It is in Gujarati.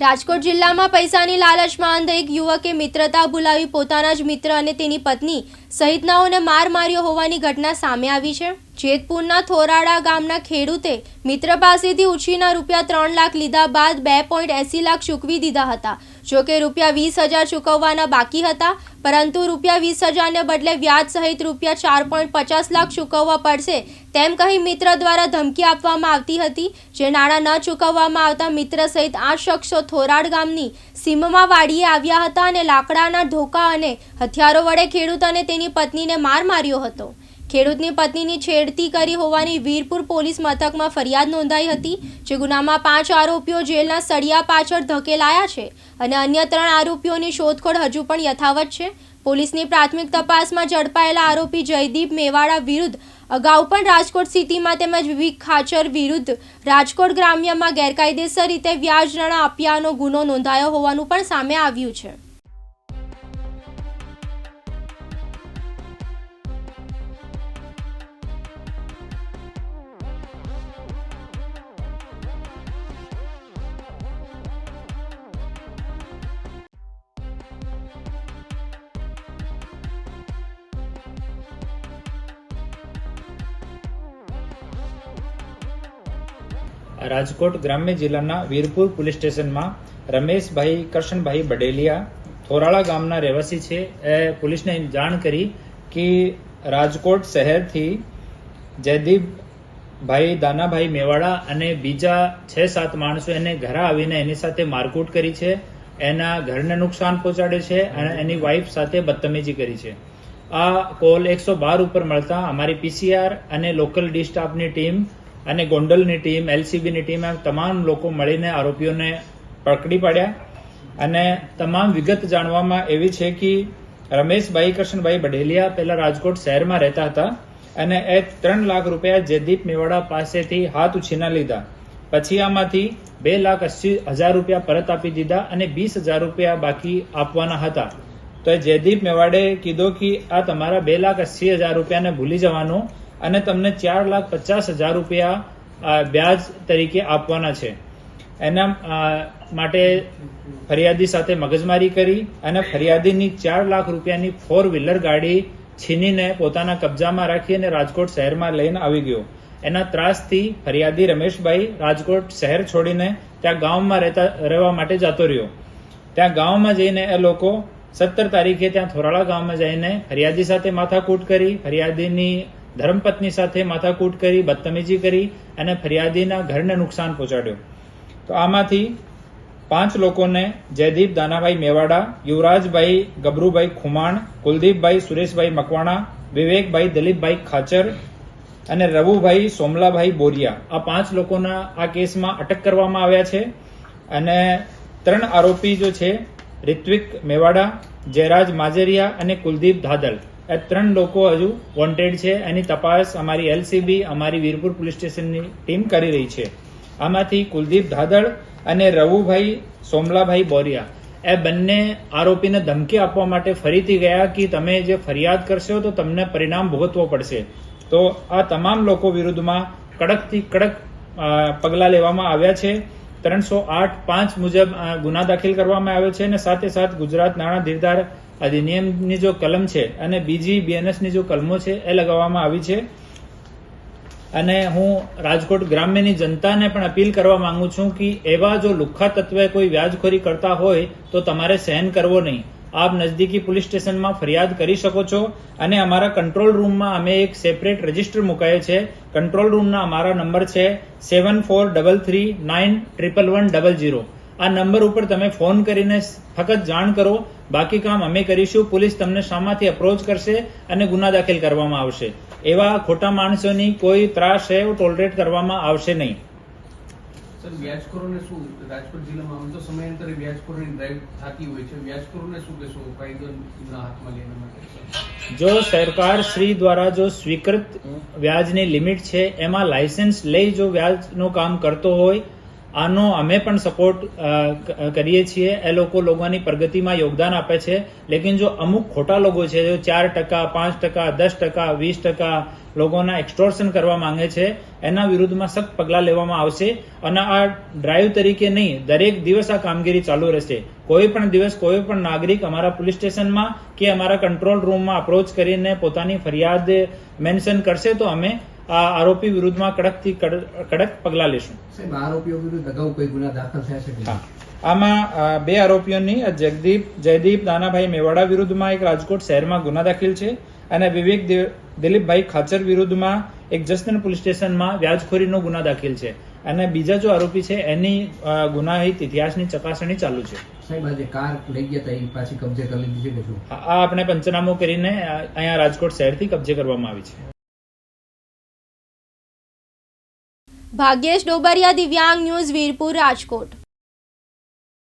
રાજકોટ જિલ્લામાં પૈસાની લાલચમાં અંધ એક યુવકે મિત્રતા ભૂલાવી પોતાના જ મિત્ર અને તેની પત્ની સહિતનાઓને માર માર્યો હોવાની ઘટના સામે આવી છે. જેતપુરના થોરાડા ગામના ખેડૂતે મિત્ર પાસેથી ઉછીના રૂપિયા ત્રણ લાખ લીધા બાદ બે પોઈન્ટ એસી લાખ ચૂકવી દીધા હતા. જોકે રૂપિયા વીસ હજાર ચૂકવવાના બાકી હતા, પરંતુ રૂપિયા વીસ હજારને બદલે વ્યાજ સહિત રૂપિયા ચાર પોઈન્ટ પચાસ લાખ ચૂકવવા પડશે તેમ કહી મિત્ર દ્વારા ધમકી આપવામાં આવતી હતી, જે નાણાં ન ચૂકવવામાં આવતા મિત્ર સહિત આઠ શખ્સો થોરાડ ગામની સીમમાં વાડીએ આવ્યા હતા અને લાકડાના ઢોકા અને હથિયારો વડે ખેડૂત અને તેની પત્નીને માર માર્યો હતો. ખેડૂતની પત્નીની છેડતી કરી હોવાની વીરપુર પોલીસ મથકમાં ફરિયાદ નોંધાઈ હતી, જે ગુનામાં પાંચ આરોપીઓ જેલના સળિયા પાછળ ધકેલાયા છે અને અન્ય ત્રણ આરોપીઓની શોધખોળ હજુ પણ યથાવત છે. પોલીસની પ્રાથમિક તપાસમાં ઝડપાયેલા આરોપી જયદીપ મેવાડા વિરુદ્ધ અગાઉ પણ રાજકોટ સિટીમાં તેમજ વિવેક ખાચર વિરુદ્ધ રાજકોટ ગ્રામ્યમાં ગેરકાયદેસર રીતે વ્યાજ નાણાં આપ્યાનો ગુનો નોંધાયો હોવાનું પણ સામે આવ્યું છે. રાજકોટ ગ્રામ્ય જિલ્લાના વીરપુર પોલીસ સ્ટેશનમાં રમેશભાઈ, કરશનભાઈ બડેલિયા થોરાળા ગામના રહેવાસી છે. એ પોલીસને જાણ કરી કે રાજકોટ શહેરથી જયદીપભાઈ, દાનાભાઈ મેવાડા અને બીજા છ સાત માણસો એને ઘરે આવીને એની સાથે મારકૂટ કરી છે. એના ઘરને નુકસાન પહોંચાડે છે અને એની વાઈફ સાથે બદતમીજી કરી છે. આ કોલ એકસો બાર ઉપર મળતા અમારી પીસીઆર અને લોકલ ડી સ્ટાફની ટીમ અને ગોંડલની ટીમ, એલસીબીની ટીમ એમ તમામ લોકો મળીને આરોપીઓને પકડી પાડ્યા. અને તમામ વિગત જાણવામાં એવી છે કે રમેશભાઈ, કૃષ્ણભાઈ બઢેલિયા પહેલા રાજકોટ શહેરમાં રહેતા હતા અને એ ત્રણ લાખ રૂપિયા જયદીપ મેવાડા પાસેથી હાથ ઉછીના લીધા. પછી આમાંથી બે લાખ અસી હજાર રૂપિયા પરત આપી દીધા અને વીસ હજાર રૂપિયા બાકી આપવાના હતા. તો જયદીપ મેવાડે કીધો કે આ તમારા બે લાખ અસી હજાર રૂપિયાને ભૂલી જવાનું અને તમને ચાર લાખ પચાસ હજાર રૂપિયા વ્યાજ તરીકે આપવાના છે. એના માટે ફરિયાદી સાથે મગજમારી કરી અને ફરિયાદીની ચાર લાખ રૂપિયાની ફોર વ્હીલર ગાડી છીનીને પોતાના કબજામાં રાખી અને રાજકોટ શહેરમાં લઈને આવી ગયો. એના ત્રાસથી ફરિયાદી રમેશભાઈ રાજકોટ શહેર છોડીને ત્યાં ગામમાં રહેતા, રહેવા માટે જતો રહ્યો. ત્યાં ગામમાં જઈને એ લોકો સત્તર તારીખે ત્યાં થોરાળા ગામમાં જઈને ફરિયાદી સાથે માથાકૂટ કરી, ફરિયાદીની ધર્મપત્ની સાથે માથાકૂટ કરી, બદતમીજી કરી અને ફરિયાદીના ઘરને નુકસાન પહોંચાડ્યું. તો આમાંથી પાંચ લોકોને જયદીપ, દાનાભાઈ મેવાડા, યુવરાજભાઈ, ગબરુભાઈ ખુમાણ, કુલદીપભાઈ, સુરેશભાઈ મકવાણા, વિવેકભાઈ, દિલીપભાઈ ખાચર અને રવુભાઈ સોમલાભાઈ બોરિયા. આ પાંચ લોકોના આ કેસમાં અટક કરવામાં આવ્યા છે અને ત્રણ આરોપી જો છે, રિત્વિક મેવાડા, જયરાજ માજેરિયા અને કુલદીપ ધાદલ. ત્રણ લોકો હજુ વોન્ટેડ છે. એની તપાસ અમારી એલસીબી અમારી વીરપુર પોલીસ સ્ટેશનની ટીમ કરી રહી છે. આમાંથી કુલદીપ ધાદળ અને રવુભાઈ સોમલાભાઈ બોરિયા. એ બંને આરોપીને ધમકી આપવા માટે ફરીથી ગયા કે તમે જે ફરિયાદ કરશો તો તમને પરિણામ ભોગવવો પડશે. તો આ તમામ લોકો વિરુદ્ધમાં કડકથી કડક પગલાં લેવામાં આવ્યા છે. ત્રણસો આઠ પાંચ મુજબ ગુના દાખલ કરવામાં આવ્યો છે અને સાથે સાથ ગુજરાત નાણાં ધીરધાર અધિનિયમની જો કલમ છે અને બીજી બીએનએસની જો કલમો છે એ લગાવવામાં આવી છે. અને હું રાજકોટ ગ્રામ્યની જનતાને પણ અપીલ કરવા માંગુ છું કે એવા જો લુખ્ખા તત્વે કોઈ વ્યાજખોરી કરતા હોય તો તમારે સહન કરવો નહીં. આપ નજદીકી પોલીસ સ્ટેશનમાં ફરિયાદ કરી શકો છો અને અમારા કંટ્રોલ રૂમમાં અમે એક સેપરેટ રજિસ્ટર મુકાયો છે. કંટ્રોલ રૂમના અમારા નંબર છે seven four double three nine triple one double zero આ નંબર ઉપર તમે ફોન કરીને ફક્ત જાણ કરો. બાકી કામ અમે કરીશું. પોલીસ તમને શામાંથી અપ્રોચ કરશે અને ગુના દાખલ કરવામાં આવશે. એવા ખોટા માણસોની કોઈ ત્રાસ છે ટોલરેટ કરવામાં આવશે નહીં. સર વ્યાજખોરોને શું? રાજકોટ જિલ્લામાં આમ તો સમયાંતરે વ્યાજખોરોની ડ્રાઈવ થતી હોય છે. વ્યાજખોરોને શું કહેશો? કાયદોના હાથમાં લેવા માટે જો સરકાર શ્રી દ્વારા જો સ્વીકૃત વ્યાજની લિમિટ છે, એમાં લાયસન્સ લઈ જો વ્યાજનું કામ કરતો હોય આનો અમે પણ સપોર્ટ કરીએ છીએ. એ લોકો લોકોની પ્રગતિમાં યોગદાન આપે છે. લેકિન જો અમુક ખોટા લોકો છે, જો ચાર ટકા, પાંચ ટકા, દસ ટકા, વીસ ટકા લોકોના એક્સટોર્શન કરવા માંગે છે, એના વિરુદ્ધમાં સખ્ત પગલાં લેવામાં આવશે અને આ ડ્રાઈવ તરીકે નહીં, દરેક દિવસ આ કામગીરી ચાલુ રહેશે. કોઈ પણ દિવસ કોઈ પણ નાગરિક અમારા પોલીસ સ્ટેશનમાં કે અમારા કંટ્રોલ રૂમમાં અપ્રોચ કરીને પોતાની ફરિયાદ મેન્શન કરશે તો અમે આ આરોપી વિરુદ્ધમાં કડકથી કડક પગલાં લેશું. સાહેબ આરોપીઓ વિરુદ્ધ અગાઉ કોઈ ગુના દાખલ થયા છે હા. આમાં બે આરોપીઓની જગદીપ જયદીપ દાનાભાઈ મેવાડા વિરુદ્ધમાં એક રાજકોટ શહેરમાં ગુના દાખલ છે અને વિવેક દિલીપભાઈ ખાચર વિરુદ્ધમાં એક જસદણ પોલીસ સ્ટેશનમાં વ્યાજખોરીનો ગુના દાખલ છે. અને બીજા જો આરોપી છે એની ગુનાહિત ઇતિહાસની ચકાસણી ચાલુ છે. સાહેબ આજે કાર લઈ ગયા હતા પાછી કબજે કરી લીધી છે આ આપણે પંચનામું કરીને અહીંયા રાજકોટ શહેરથી કબજે કરવામાં આવી છે. ભાગ્યેશ ડોબરિયા દિવ્યાંગ ન્યૂઝ વીરપુર રાજકોટ.